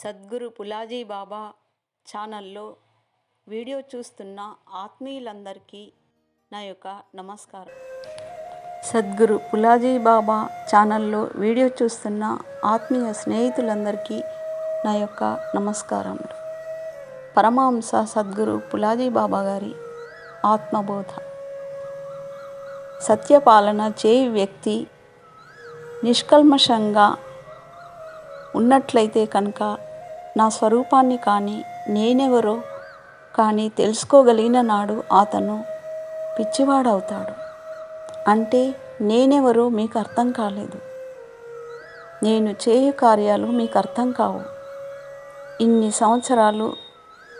సద్గురు పులాజీ బాబా ఛానల్లో వీడియో చూస్తున్న ఆత్మీయులందరికీ నా యొక్క నమస్కారం. సద్గురు పులాజీ బాబా ఛానల్లో వీడియో చూస్తున్న ఆత్మీయ స్నేహితులందరికీ నా యొక్క నమస్కారములు పరమహంస సద్గురు పులాజీ బాబా గారి ఆత్మబోధ. సత్యపాలన చేయి వ్యక్తి నిష్కల్మషంగా ఉన్నట్లయితే కనుక నా స్వరూపాన్ని కానీ నేనెవరో కానీ తెలుసుకోగలిగిన నాడు అతను పిచ్చివాడవుతాడు. అంటే నేనెవరో మీకు అర్థం కాలేదు. నేను చేయు కార్యాలు మీకు అర్థం కావు. ఇన్ని సంవత్సరాలు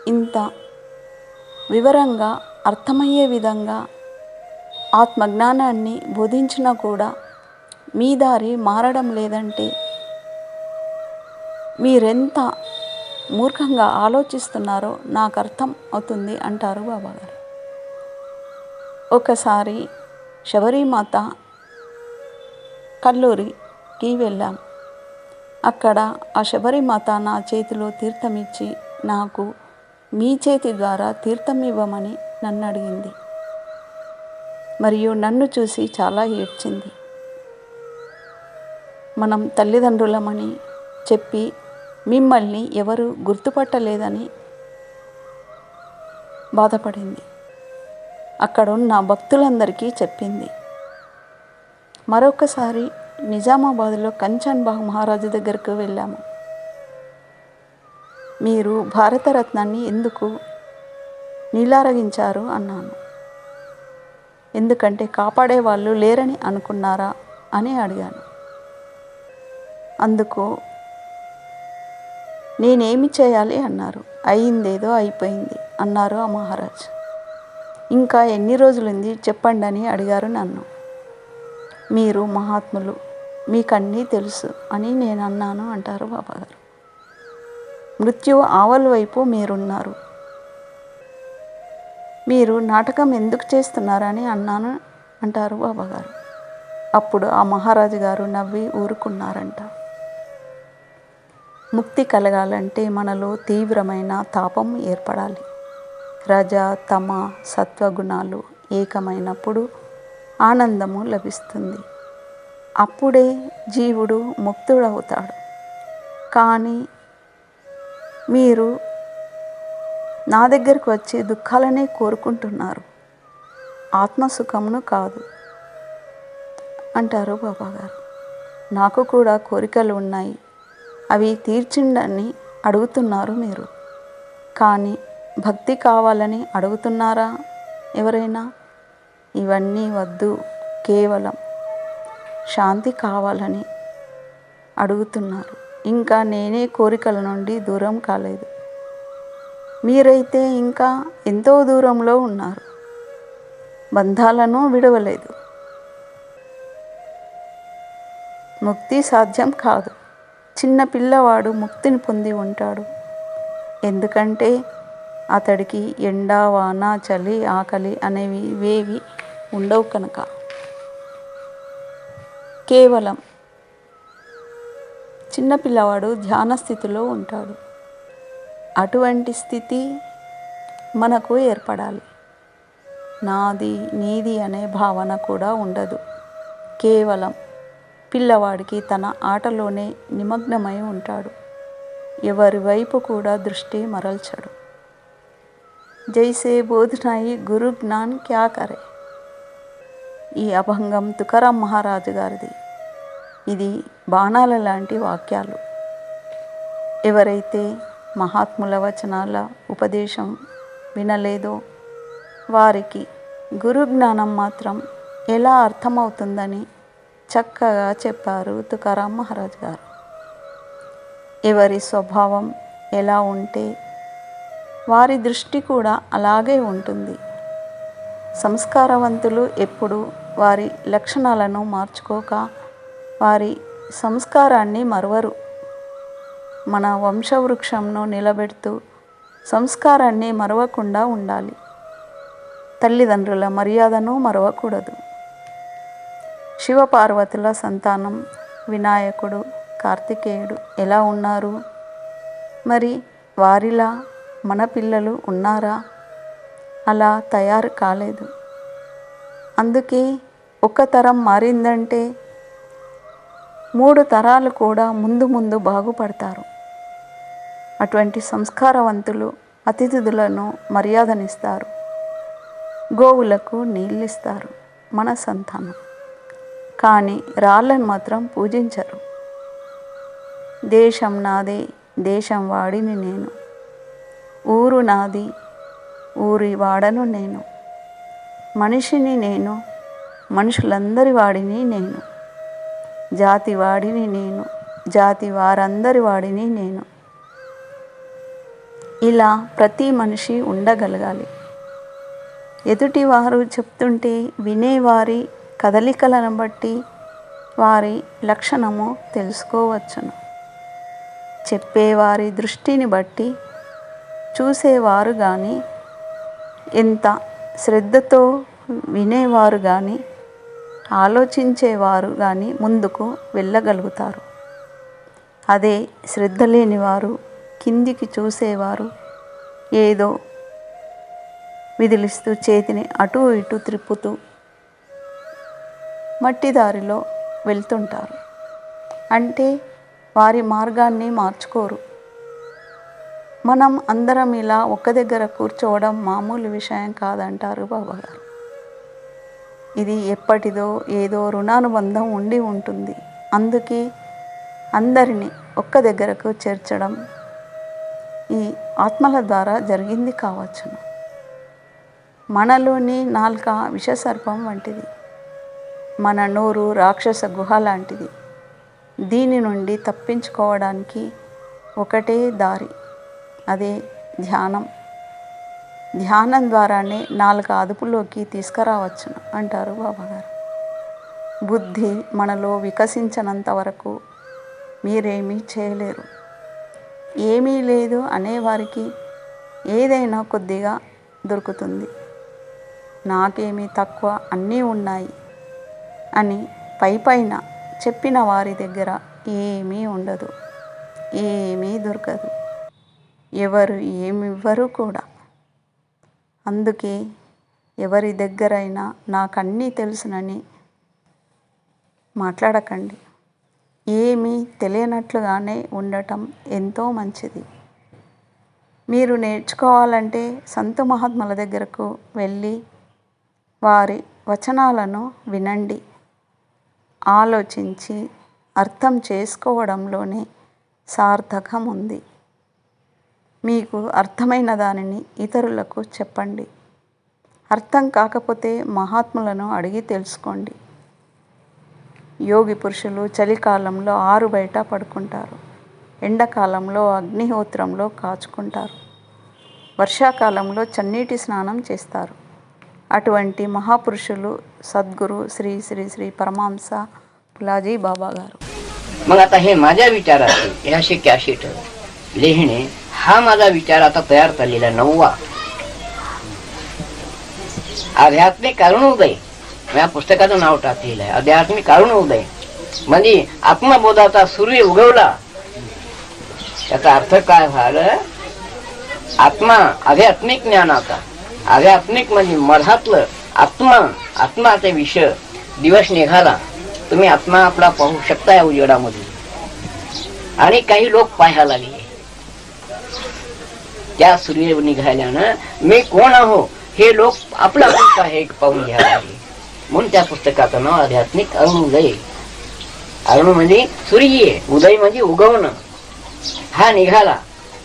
ఇంత వివరంగా అర్థమయ్యే విధంగా ఆత్మజ్ఞానాన్ని బోధించినా కూడా మీ దారి మారడం లేదంటే మీరెంత మూర్ఖంగా ఆలోచిస్తున్నారో నాకు అర్థం అవుతుంది అంటారు బాబాగారు. ఒకసారి శబరిమాత కల్లూరికి వెళ్ళాం. అక్కడ ఆ శబరిమాత నా చేతిలో తీర్థం ఇచ్చి నాకు మీ చేతి ద్వారా తీర్థం ఇవ్వమని నన్ను అడిగింది మరియు నన్ను చూసి చాలా ఏడ్చింది. మనం తల్లిదండ్రులమని చెప్పి మిమ్మల్ని ఎవరు గుర్తుపట్టలేదని బాధపడింది. అక్కడున్న భక్తులందరికీ చెప్పింది. మరొకసారి నిజామాబాద్లో కంచన్ బాగ్ మహారాజు దగ్గరకు వెళ్ళాము. మీరు భారతరత్నాన్ని ఎందుకు నీలారగించారు అన్నాను. ఎందుకంటే కాపాడే వాళ్ళు లేరని అనుకున్నారా అని అడిగాను. అందుకు నేనేమి చేయాలి అన్నారు. అయిందేదో అయిపోయింది అన్నారు ఆ మహారాజ్. ఇంకా ఎన్ని రోజులుంది చెప్పండి అని అడిగారు నన్ను. మీరు మహాత్ములు మీకన్నీ తెలుసు అని నేను అన్నాను అంటారు బాబాగారు. మృత్యు ఆవల వైపు మీరున్నారు. మీరు నాటకం ఎందుకు చేస్తున్నారని అన్నాను అంటారు బాబాగారు. అప్పుడు ఆ మహారాజు గారు నవ్వి ఊరుకున్నారంట. ముక్తి కలగాలంటే మనలో తీవ్రమైన తాపం ఏర్పడాలి. రజ తమ సత్వగుణాలు ఏకమైనప్పుడు ఆనందము లభిస్తుంది. అప్పుడే జీవుడు ముక్తుడవుతాడు. కానీ మీరు నా దగ్గరకు వచ్చే దుఃఖాలనే కోరుకుంటున్నారు. ఆత్మసుఖమును కాదు. అంటారు బాబాగారు. నాకు కూడా కోరికలు ఉన్నాయి. అవి తీర్చిండని అడుగుతున్నారు మీరు. కానీ భక్తి కావాలని అడుగుతున్నారా ఎవరైనా? ఇవన్నీ వద్దు కేవలం శాంతి కావాలని అడుగుతున్నారు. ఇంకా నేనే కోరికల నుండి దూరం కాలేదు. మీరైతే ఇంకా ఎంతో దూరంలో ఉన్నారు. బంధాలను విడవలేదు. ముక్తి సాధ్యం కాదు. చిన్న పిల్లవాడు ముక్తిని పొంది ఉంటాడు. ఎందుకంటే అతడికి ఎండ వాన చలి ఆకలి అనేవి ఇవేవి ఉండవు కనుక. కేవలం చిన్న పిల్లవాడు ధ్యాన స్థితిలో ఉంటాడు. అటువంటి స్థితి మనకు ఏర్పడాలి. నాది నీది అనే భావన కూడా ఉండదు. కేవలం పిల్లవాడికి తన ఆటలోనే నిమగ్నమై ఉంటాడు. ఎవరి వైపు కూడా దృష్టి మరల్చడు. జైసే బోధనాయి గురు జ్ఞాన్ క్యా కరే? ఈ అభంగం తుకారాం మహారాజు గారిది. ఇది బాణాల లాంటి వాక్యాలు. ఎవరైతే మహాత్ముల వచనాల ఉపదేశం వినలేదో వారికి గురు జ్ఞానం మాత్రం ఎలా అర్థమవుతుందని చక్కగా చెప్పారు తుకారాం మహారాజ్ గారు. ఎవరి స్వభావం ఎలా ఉంటే వారి దృష్టి కూడా అలాగే ఉంటుంది. సంస్కారవంతులు ఎప్పుడు వారి లక్షణాలను మార్చుకోక వారి సంస్కారాన్ని మరవరు. మన వంశవృక్షంను నిలబెడుతూ సంస్కారాన్ని మరవకుండా ఉండాలి. తల్లిదండ్రుల మర్యాదను మరవకూడదు. శివపార్వతుల సంతానం వినాయకుడు కార్తికేయుడు ఎలా ఉన్నారు? మరి వారిలా మన పిల్లలు ఉన్నారా? అలా తయారు కాలేదు. అందుకే ఒక తరం మారిందంటే మూడు తరాలు కూడా ముందు ముందు బాగుపడతారు. అటువంటి సంస్కారవంతులు అతిథులను మర్యాదనిస్తారు. గోవులకు నీళ్ళిస్తారు. మన సంతానం. కానీ రాళ్ళను మాత్రం పూజించరు. దేశం నాదే దేశం వాడిని నేను. ఊరు నాది ఊరి వాడను నేను. మనిషిని నేను మనుషులందరి వాడిని నేను. జాతి వాడిని నేను జాతి వారందరి వాడిని నేను. ఇలా ప్రతి మనిషి ఉండగలగాలి. ఎదుటివారు చెప్తుంటే వినేవారి కదలికలను బట్టి వారి లక్షణము తెలుసుకోవచ్చును. చెప్పేవారి దృష్టిని బట్టి చూసేవారు కానీ ఎంత శ్రద్ధతో వినేవారు కానీ ఆలోచించేవారు కానీ ముందుకు వెళ్ళగలుగుతారు. అదే శ్రద్ధ లేనివారు కిందికి చూసేవారు ఏదో విదిలిస్తూ చేతిని అటు ఇటు త్రిప్పుతూ మట్టి దారిలో వెళ్తుంటారు. అంటే వారి మార్గాన్ని మార్చుకోరు. మనం అందరం ఇలా ఒక్క దగ్గర కూర్చోవడం మామూలు విషయం కాదంటారు బాబాగారు. ఇది ఎప్పటిదో ఏదో రుణానుబంధం ఉండి ఉంటుంది. అందుకే అందరినీ ఒక్క దగ్గరకు చేర్చడం ఈ ఆత్మల ద్వారా జరిగింది కావచ్చును. మనలోని నాలుక విషసర్పం వంటిది. మన నోరు రాక్షస గుహ లాంటిది. దీని నుండి తప్పించుకోవడానికి ఒకటే దారి అదే ధ్యానం. ధ్యానం ద్వారానే నాలుగు అదుపులోకి తీసుకురావచ్చును అంటారు బాబాగారు. బుద్ధి మనలో వికసించనంత వరకు మీరేమీ చేయలేరు. ఏమీ లేదు అనేవారికి ఏదైనా కొద్దిగా దొరుకుతుంది. నాకేమీ తక్కువ అన్నీ ఉన్నాయి. అని పై పైన చెప్పిన వారి దగ్గర ఏమీ ఉండదు ఏమీ దొరకదు. ఎవరు ఏమివ్వరు కూడా. అందుకే ఎవరి దగ్గరైనా నాకన్నీ తెలుసునని మాట్లాడకండి. ఏమీ తెలియనట్లుగానే ఉండటం ఎంతో మంచిది. మీరు నేర్చుకోవాలంటే సంత మహాత్ముల దగ్గరకు వెళ్ళి వారి వచనాలను వినండి. ఆలోచించి అర్థం చేసుకోవడంలోనే సార్థకం ఉంది మీకు అర్థమైన దానిని ఇతరులకు చెప్పండి. అర్థం కాకపోతే మహాత్ములను అడిగి తెలుసుకోండి. యోగి పురుషులు చలికాలంలో ఆరు బయట పడుకుంటారు. ఎండాకాలంలో అగ్నిహోత్రంలో కాచుకుంటారు. వర్షాకాలంలో చన్నీటి స్నానం చేస్తారు. అటువంటి మహాపురుషులు సద్గురు శ్రీ శ్రీ శ్రీ పరమాంస పులాజీ బాబా గారు मग आता हे माझ्या विचाराचे हे असे कॅशेट लिहिणे हा माझा विचार आता तयार झालेला नववा आध्यात्मिक अरुणोदय या पुस्तकाचं नाव टाकलेलं आहे आध्यात्मिक अरुणोदय म्हणजे आत्मबोधाचा सूर्य उगवला याचा अर्थ काय झालं आत्मा आध्यात्मिक ज्ञानाचा आध्यात्मिक म्हणजे मधातलं आत्मा आत्माचा विषय. दिवस निघाला. तुम्ही आत्मा आपला पाहू शकता या उजेडामध्ये आणि काही लोक पाहायला लागले. त्या सूर्य निघाल्यानं मी कोण आहो? हे लोक आपला रूप आहे पाहून घ्यायला लागले. म्हणून त्या पुस्तकाचं नाव आध्यात्मिक अरुणोदय अरुण म्हणजे सूर्य उदय म्हणजे उगवणं. हा निघाला.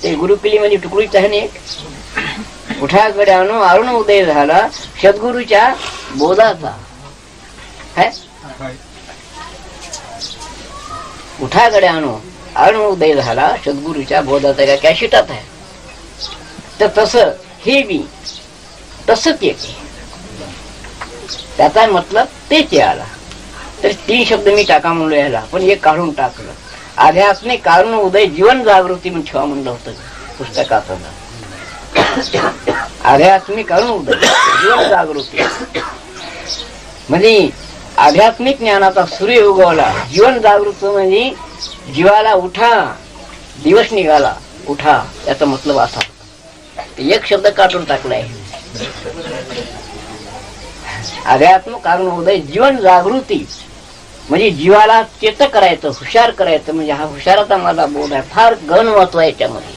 ते गुरुकिली म्हणजे तुकडीच आहे ना एक उठाकडे अरुण उदय झाला सद्गुरूच्या बोधाचा. है? अरुण उदय झाला सद्गुरूच्या बोधाचा. का कॅशिटात आहे. तर तसं हे बी तसंच येते त्याचा मतलब तेच आला तर तीन शब्द मी टाका म्हणलो याला. पण एक काढून टाकलं. आध्यात्मिक कारण उदय जीवन जागृती म्हणून ठेवा म्हणलं होतं पुस्तकाचं आध्यात्मिक कारण जागृती. म्हणजे आध्यात्मिक ज्ञानाचा सूर्य उगवला जीवन जागृत म्हणजे जीवाला उठा दिवस निघाला उठा याचा मतलब असा. एक शब्द काढून टाकलाय. अध्यात्म कारण उदय जीवन जागृती. म्हणजे जीवाला चेत करायचं हुशार करायचं म्हणजे हा हुशाराचा माझा बोध आहे फार गण महत्त्व आहे याच्यामध्ये.